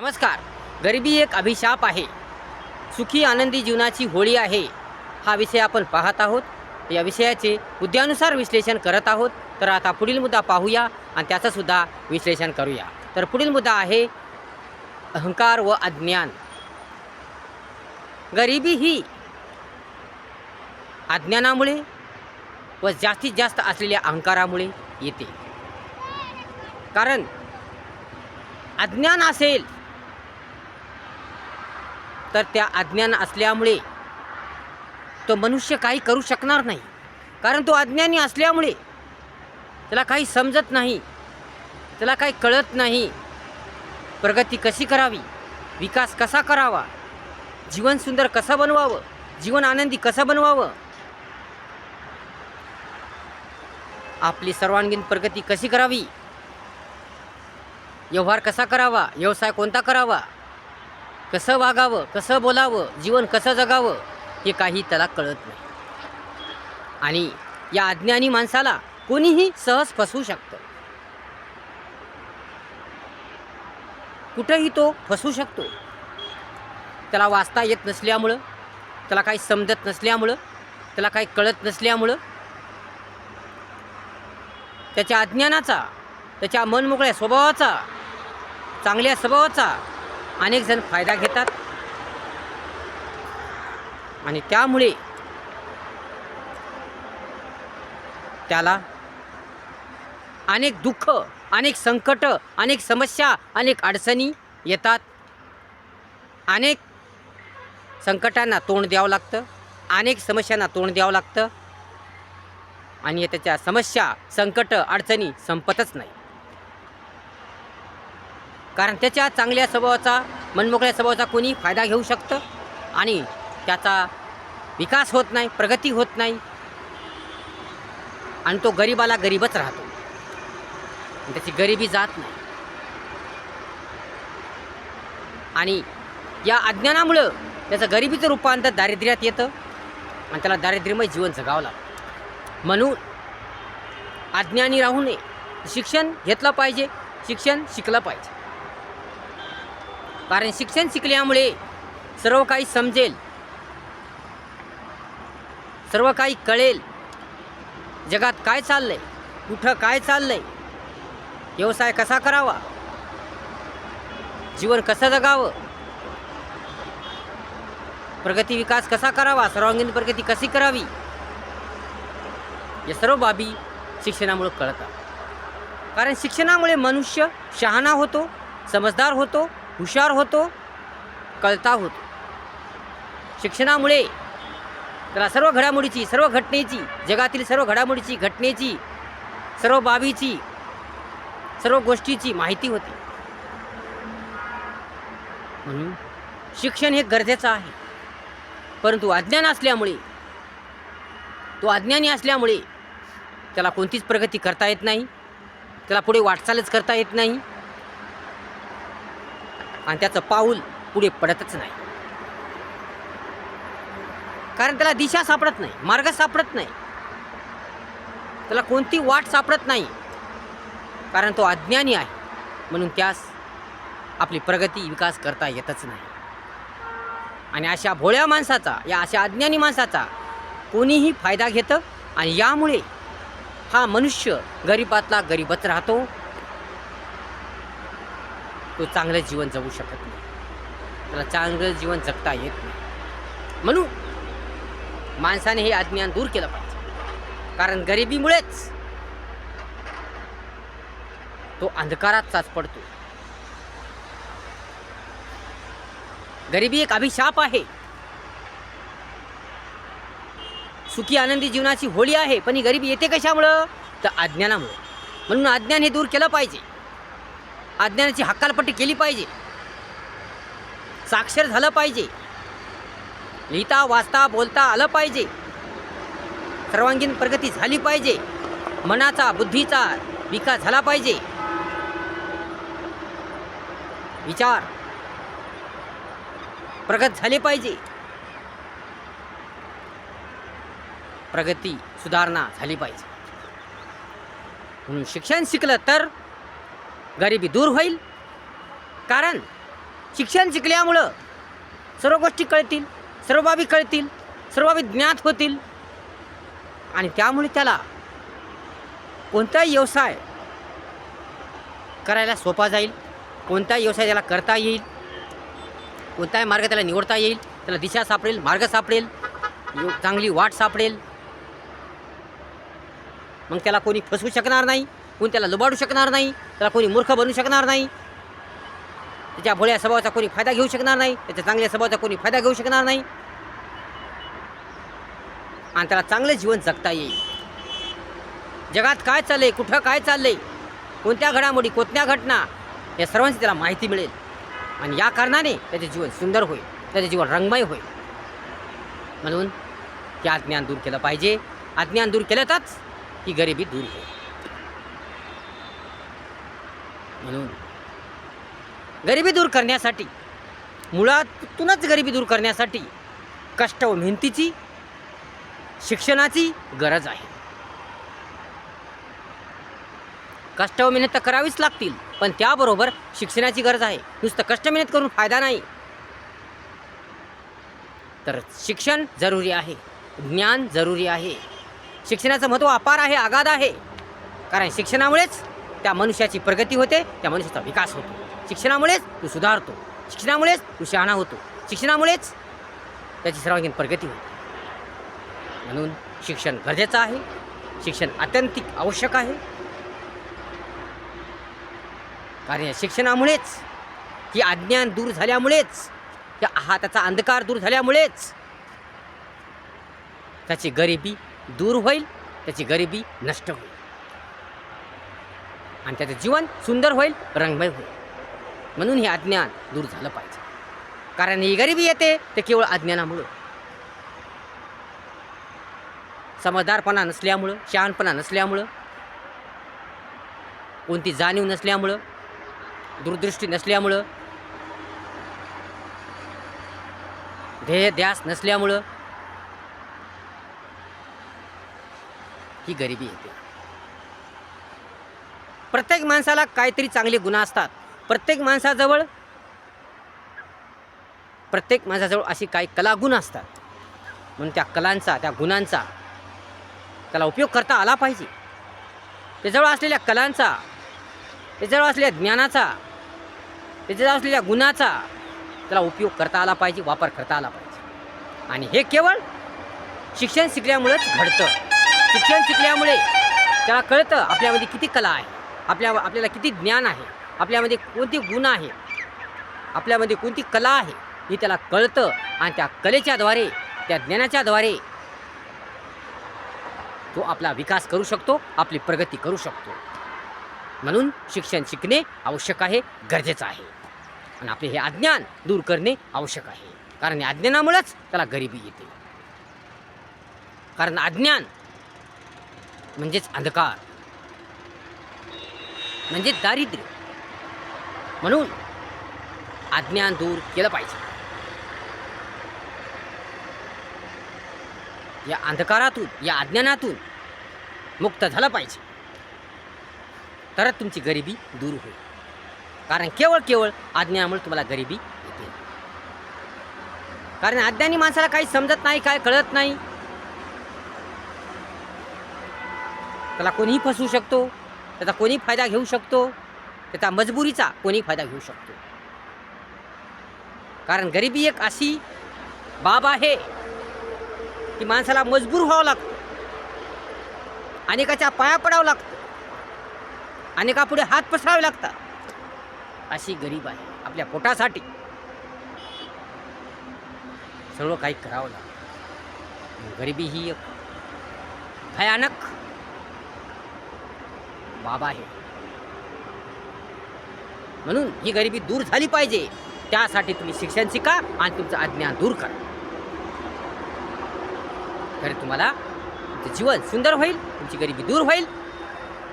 नमस्कार. गरिबी एक अभिशाप आहे. सुखी आनंदी जीवनाची होळी आहे. हा विषय आपण पाहत आहोत. या विषयाचे मुद्द्यानुसार विश्लेषण करत आहोत. तर आता पुढील मुद्दा पाहूया आणि त्याचंसुद्धा विश्लेषण करूया. तर पुढील मुद्दा आहे अहंकार व अज्ञान. गरिबी ही अज्ञानामुळे व जास्तीत जास्त असलेल्या अहंकारामुळे येते. कारण अज्ञान असेल तर त्या अज्ञान असल्यामुळे तो मनुष्य काही करू शकणार नाही. कारण तो अज्ञानी असल्यामुळे त्याला काही समजत नाही त्याला काही कळत नाही. प्रगती कशी करावी? विकास कसा करावा? जीवन सुंदर कसं बनवावं? जीवन आनंदी कसं बनवावं? आपली सर्वांगीण प्रगती कशी करावी? व्यवहार कसा करावा? व्यवसाय कोणता करावा? कसं वागावं कसं बोलावं जीवन कसं जगावं हे काही त्याला कळत नाही. आणि या अज्ञानी माणसाला कोणीही सहज फसवू शकतं. कुठंही तो फसू शकतो. त्याला वाचता येत नसल्यामुळं त्याला काही समजत नसल्यामुळं त्याला काही कळत नसल्यामुळं त्याच्या अज्ञानाचा त्याच्या मनमोकळ्या स्वभावाचा चांगल्या स्वभावाचा अनेक जण फायदा घेतात. आणि त्यामुळे त्याला अनेक दुःख अनेक संकट अनेक समस्या अनेक अडचणी येतात. अनेक संकटांना तोंड द्यावं लागतं. अनेक समस्यांना तोंड द्यावं लागतं. आणि त्याच्या समस्या संकट अडचणी संपतच नाही. कारण त्याच्या चांगल्या स्वभावाचा मनमोकळ्या स्वभावाचा कोणी फायदा घेऊ शकतं. आणि त्याचा विकास होत नाही प्रगती होत नाही. आणि तो गरिबाला गरीबच राहतो. त्याची गरिबी जात नाही. आणि या अज्ञानामुळं त्याचं गरिबीचं रूपांतर दारिद्र्यात येतं आणि त्याला दारिद्र्यमय जीवन जगावं लागतं. म्हणून अज्ञानी राहू नये. शिक्षण घेतलं पाहिजे शिक्षण शिकलं पाहिजे. कारण शिक्षण शिकल्यामुळे सर्व काही समजेल. सर्व काही कळेल. जगात काय चाललंय? कुठं काय चाललंय? व्यवसाय कसा करावा? जीवन कसं जगावं? प्रगती विकास कसा करावा? सर्वांगीण प्रगती कशी करावी? या सर्व बाबी शिक्षणामुळे कळतात. कारण शिक्षणामुळे मनुष्य शहाणा होतो समजदार होतो हुशार होतो कळता होतो. शिक्षणामुळे त्याला सर्व घडामोडीची सर्व घटनेची जगातील सर्व घडामोडीची घटनेची सर्व बाबीची सर्व गोष्टीची माहिती होती. म्हणून शिक्षण हे गरजेचं आहे. परंतु अज्ञान असल्यामुळे तो अज्ञानी असल्यामुळे त्याला कोणतीच प्रगती करता येत नाही. त्याला पुढे वाटचालच करता येत नाही. आणि त्याचं पाऊल पुढे पडतच नाही. कारण त्याला दिशा सापडत नाही मार्ग सापडत नाही. त्याला कोणती वाट सापडत नाही. कारण तो अज्ञानी आहे म्हणून त्यास आपली प्रगती विकास करता येतच नाही. आणि अशा भोळ्या माणसाचा या अशा अज्ञानी माणसाचा कोणीही फायदा घेतं आणि यामुळे हा मनुष्य गरिबातला गरीबच राहतो. तो चांगलं जीवन जगू शकत नाही. त्याला चांगलं जीवन जगता येत नाही. म्हणून माणसाने हे अज्ञान दूर केलं पाहिजे. कारण गरिबीमुळेच तो अंधकारात चाच पडतो. गरिबी एक अभिशाप आहे. सुखी आनंदी जीवनाची होळी आहे पण ही गरिबी येते कशामुळं? तर अज्ञानामुळं. म्हणून अज्ञान हे दूर केलं पाहिजे. अज्ञानाची हक्कालपट्टी केली पाहिजे. साक्षर झालं पाहिजे. लिहिता वाचता बोलता आलं पाहिजे. सर्वांगीण प्रगती झाली पाहिजे. मनाचा बुद्धीचा विकास झाला पाहिजे. विचार प्रगत झाले पाहिजे. प्रगती सुधारणा झाली पाहिजे. म्हणून शिक्षण शिकलं तर गरिबी दूर होईल. कारण शिक्षण शिकल्यामुळं सर्व गोष्टी कळतील सर्व बाबी कळतील सर्व बाबी ज्ञात होतील. आणि त्यामुळे त्याला कोणताही व्यवसाय करायला सोपा जाईल कोणताही व्यवसाय त्याला करता येईल कोणताही मार्ग त्याला निवडता येईल त्याला दिशा सापडेल मार्ग सापडेल चांगली वाट सापडेल. मग त्याला कोणी फसवू शकणार नाही कोणी त्याला लुबाडू शकणार नाही. त्याला कोणी मूर्ख बनवू शकणार नाही. त्याच्या भोळ्या स्वभावाचा कोणी फायदा घेऊ शकणार नाही. त्याच्या चांगल्या स्वभावाचा कोणी फायदा घेऊ शकणार नाही. आणि त्याला चांगलं जीवन जगता येईल. जगात काय चाललंय कुठं काय चाललंय कोणत्या घडामोडी कोणत्या घटना या सर्वांची त्याला माहिती मिळेल. आणि या कारणाने त्याचे जीवन सुंदर होईल. त्याचे जीवन रंगमय होईल. म्हणून हे अज्ञान दूर केलं पाहिजे. अज्ञान दूर केलं तरच ही गरिबी दूर होईल. म्हणून गरिबी दूर करण्यासाठी मुळातूनच गरिबी दूर करण्यासाठी कष्ट व मेहनतीची शिक्षणाची गरज आहे. कष्ट व मेहनत तर करावीच लागतील पण त्याबरोबर शिक्षणाची गरज आहे. नुसतं कष्ट मेहनत करून फायदा नाही. तर शिक्षण जरुरी आहे. ज्ञान जरुरी आहे. शिक्षणाचं महत्त्व अपार आहे आगाध आहे. कारण शिक्षणामुळेच त्या मनुष्याची प्रगती होते त्या मनुष्याचा विकास होतो. शिक्षणामुळेच तू सुधारतो. शिक्षणामुळेच तू शहाणा होतो. शिक्षणामुळेच त्याची सर्वांगीण प्रगती होते. म्हणून शिक्षण गरजेचं आहे. शिक्षण अत्यंतिक आवश्यक आहे. कारण या शिक्षणामुळेच की अज्ञान दूर झाल्यामुळेच त्या हा त्याचा अंधकार दूर झाल्यामुळेच त्याची गरिबी दूर होईल त्याची गरिबी नष्ट होईल. आणि त्याचं जीवन सुंदर होईल रंगमय होईल. म्हणून हे अज्ञान दूर झालं पाहिजे. कारण ही गरिबी येते ते केवळ अज्ञानामुळं. समजदारपणा नसल्यामुळं शहाणपणा नसल्यामुळं कोणती जाणीव नसल्यामुळं दूरदृष्टी नसल्यामुळं ध्येय ध्यास नसल्यामुळं ही गरिबी येते. प्रत्येक माणसाला काहीतरी चांगले गुण असतात. प्रत्येक माणसाजवळ प्रत्येक माणसाजवळ अशी काही कलागुण असतात. म्हणून त्या कलांचा त्या गुणांचा त्याला उपयोग करता आला पाहिजे. त्याजवळ असलेल्या कलांचा त्याच्याजवळ असलेल्या ज्ञानाचा त्याच्याजवळ असलेल्या गुणाचा त्याला उपयोग करता आला पाहिजे वापर करता आला पाहिजे. आणि हे केवळ शिक्षण शिकल्यामुळेच घडतं. शिक्षण शिकल्यामुळे त्याला कळतं आपल्यामध्ये किती कला आहे. आपल्या आपल्याला किती ज्ञान आहे आपल्यामध्ये कोणते गुण आहे आपल्यामध्ये कोणती कला आहे हे त्याला कळतं आणि त्या कलेच्याद्वारे त्या ज्ञानाच्याद्वारे तो आपला विकास करू शकतो आपली प्रगती करू शकतो. म्हणून शिक्षण शिकणे आवश्यक आहे गरजेचं आहे. आणि आपले हे अज्ञान दूर करणे आवश्यक आहे. कारण या अज्ञानामुळेच त्याला गरिबी येते. कारण अज्ञान म्हणजेच अंधकार. म्हणजे दारिद्र्य. म्हणून अज्ञान दूर केलं पाहिजे. या अंधकारातून या अज्ञानातून मुक्त झालं पाहिजे. तरच तुमची गरिबी दूर होईल. कारण केवळ केवळ अज्ञानामुळे तुम्हाला गरिबी येते. कारण अज्ञानी माणसाला काही समजत नाही काय कळत नाही. त्याला कोणीही फसवू शकतो. त्याचा कोणी फायदा घेऊ शकतो? त्याचा मजबुरीचा कोणी फायदा घेऊ शकतो? कारण गरिबी एक अशी बाब आहे की माणसाला मजबूर व्हावं लागतं. अनेकाच्या पाया पडावं लागतं. अनेकापुढे हात पसरावे लागतात. अशी गरीब आहे. आपल्या पोटासाठी सर्व काही करावं लागतं. गरिबी ही एक भयानक बाब आहे. म्हणून ही गरिबी दूर झाली पाहिजे. त्यासाठी तुम्ही शिक्षण शिका आणि तुमचं अज्ञान दूर करा. तर तुम्हाला तुमचं जीवन सुंदर होईल तुमची गरिबी दूर होईल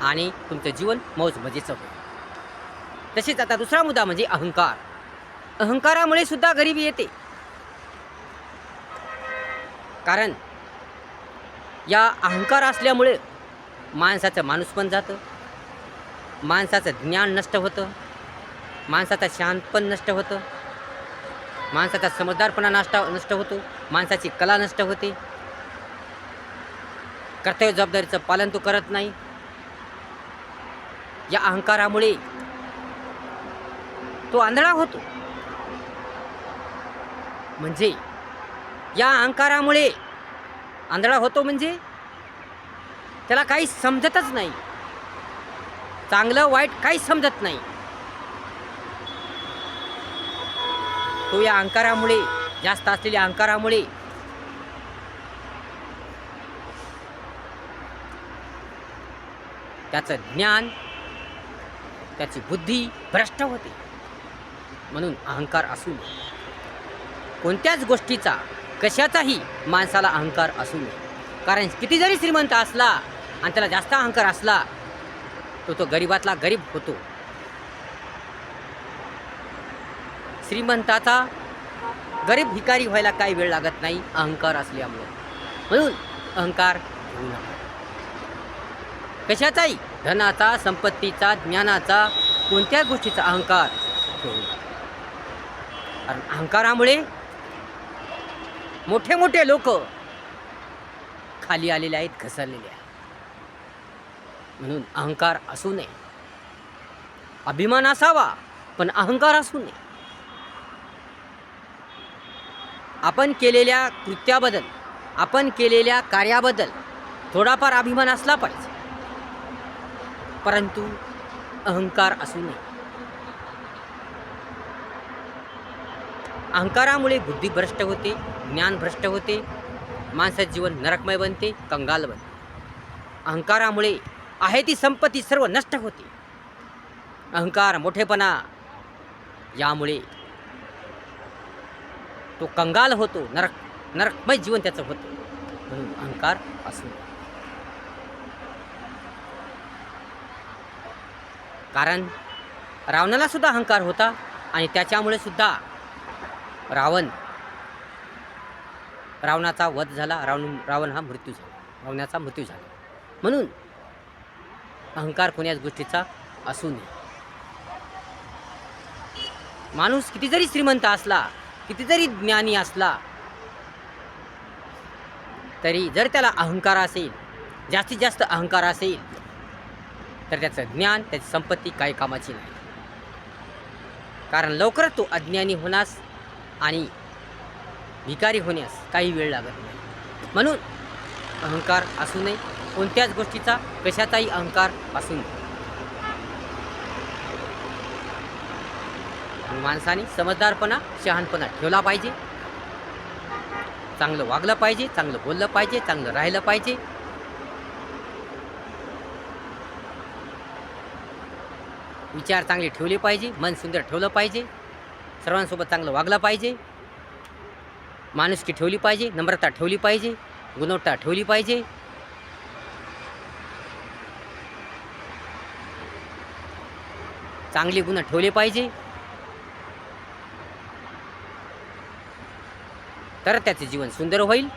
आणि तुमचं जीवन मौज मजेचं होईल. तसेच आता दुसरा मुद्दा म्हणजे अहंकार. अहंकारामुळे सुद्धा गरिबी येते. कारण या अहंकार असल्यामुळे माणसाचं माणूस पण जातं माणसाचं ज्ञान नष्ट होतं. माणसाचं शांतपण नष्ट होतं. माणसाचा समजदारपणा नष्ट नष्ट होतो. माणसाची कला नष्ट होते. कर्तव्य जबाबदारीचं पालन तो करत नाही. या अहंकारामुळे तो आंधळा होतो. म्हणजे या अहंकारामुळे आंधळा होतो म्हणजे त्याला काही समजतच नाही. चांगलं वाईट काहीच समजत नाही. तो या अहंकारामुळे जास्त असलेल्या अहंकारामुळे त्याचं ज्ञान त्याची बुद्धी भ्रष्ट होते. म्हणून अहंकार असू नये कोणत्याच गोष्टीचा कशाचाही माणसाला अहंकार असू नये कारण किती जरी श्रीमंत असला आणि त्याला जास्त अहंकार असला तो तो गरिबातला गरीब होतो. श्रीमंताचा गरीब भिकारी व्हायला काही वेळ लागत नाही अहंकार असल्यामुळे. म्हणून अहंकार घेऊ नका. कशाचाही धनाचा संपत्तीचा ज्ञानाचा कोणत्या गोष्टीचा अहंकार? ठेवू नका. कारण अहंकारामुळे मोठे मोठे लोक खाली आलेले आहेत घसरलेले आहेत. म्हणून अहंकार असू नये. अभिमान असावा पण अहंकार असू नये. आपण केलेल्या कृत्याबद्दल आपण केलेल्या कार्याबद्दल थोडाफार अभिमान असला पाहिजे. परंतु अहंकार असू नये. अहंकारामुळे बुद्धी भ्रष्ट होते ज्ञान भ्रष्ट होते माणसाचे जीवन नरकमय बनते कंगाल बनते. अहंकारामुळे आहे ती संपत्ती सर्व नष्ट होते. अहंकार मोठेपणा यामुळे तो कंगाल होतो नरक नरकमय जीवन त्याचं होतं. म्हणून अहंकार असू कारण रावणाला सुद्धा अहंकार होता आणि त्याच्यामुळे सुद्धा रावण रावणाचा वध झाला. रावण रावण हा मृत्यू झाला. रावणाचा मृत्यू झाला. म्हणून अहंकार कोण्याच गोष्टीचा असू नये. माणूस किती जरी श्रीमंत असला किती जरी ज्ञानी असला तरी जर त्याला अहंकार असेल जास्तीत जास्त अहंकार असेल तर त्याचं ज्ञान त्याची संपत्ती काही कामाची नाही. कारण लवकरच तो अज्ञानी होण्यास आणि भिकारी होण्यास काही वेळ लागत नाही. म्हणून अहंकार असू नये. कोणत्याच गोष्टीचा कशाचाही अहंकार असू नये. माणसाने समजदारपणा शहाणपणा ठेवला पाहिजे. चांगलं वागलं पाहिजे चांगलं बोललं पाहिजे चांगलं राहिलं पाहिजे. विचार चांगले ठेवले पाहिजे मन सुंदर ठेवलं पाहिजे. सर्वांसोबत चांगलं वागलं पाहिजे. माणुसकी ठेवली पाहिजे नम्रता ठेवली पाहिजे गुणवत्ता ठेवली पाहिजे. चांगले गुण ठेवले पाहिजे. तर त्याचे जीवन सुंदर होईल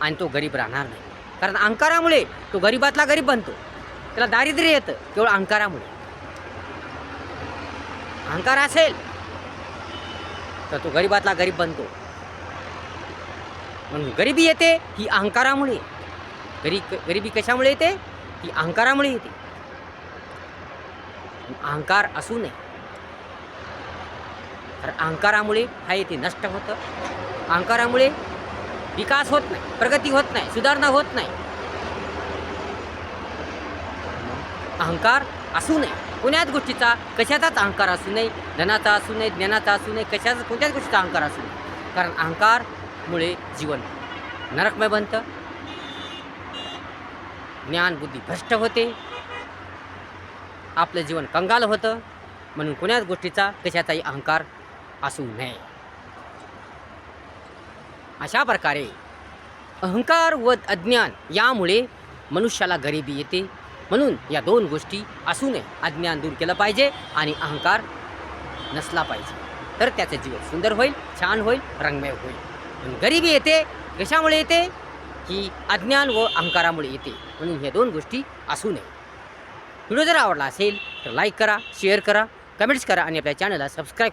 आणि तो गरीब राहणार नाही. कारण अहंकारामुळे तो गरीबातला गरीब बनतो. त्याला दारिद्र्य येतं केवळ अहंकारामुळे अहंकार असेल तर तो गरीबातला गरीब बनतो. म्हणून गरिबी येते ही अहंकारामुळे गरी गरिबी कशामुळे येते? ही अहंकारामुळे येते. अहंकार असू नये. तर अहंकारामुळे हा येते नष्ट होतं. अहंकारामुळे विकास होत नाही प्रगती होत नाही सुधारणा होत नाही. अहंकार असू नये. कोण्याच गोष्टीचा कशाचाच अहंकार असू नये धनाचा असू नये ज्ञानाचा असू नये कशाचा कोणत्याच गोष्टीचा अहंकार असू नये. कारण अहंकारमुळे जीवन नरकमय बनतं. ज्ञान बुद्धी भ्रष्ट होते. आपलं जीवन कंगाल होतं. म्हणून कोण्याच गोष्टीचा कशाचाही अहंकार असू नये. अशा प्रकारे अहंकार व अज्ञान यामुळे मनुष्याला गरिबी येते. म्हणून या दोन गोष्टी असू नये अज्ञान दूर केलं पाहिजे आणि अहंकार नसला पाहिजे. तर त्याचं जीवन सुंदर होईल छान होईल रंगमय होईल. पण गरिबी येते. कशामुळे येते? ही अज्ञान व अहंकारामुळे येते. म्हणून ह्या दोन गोष्टी असू नये व्हिडिओ जर आवडला असेल तर लाईक करा शेअर करा कमेंट्स करा आणि आपल्या चॅनलला सबस्क्राईब करा.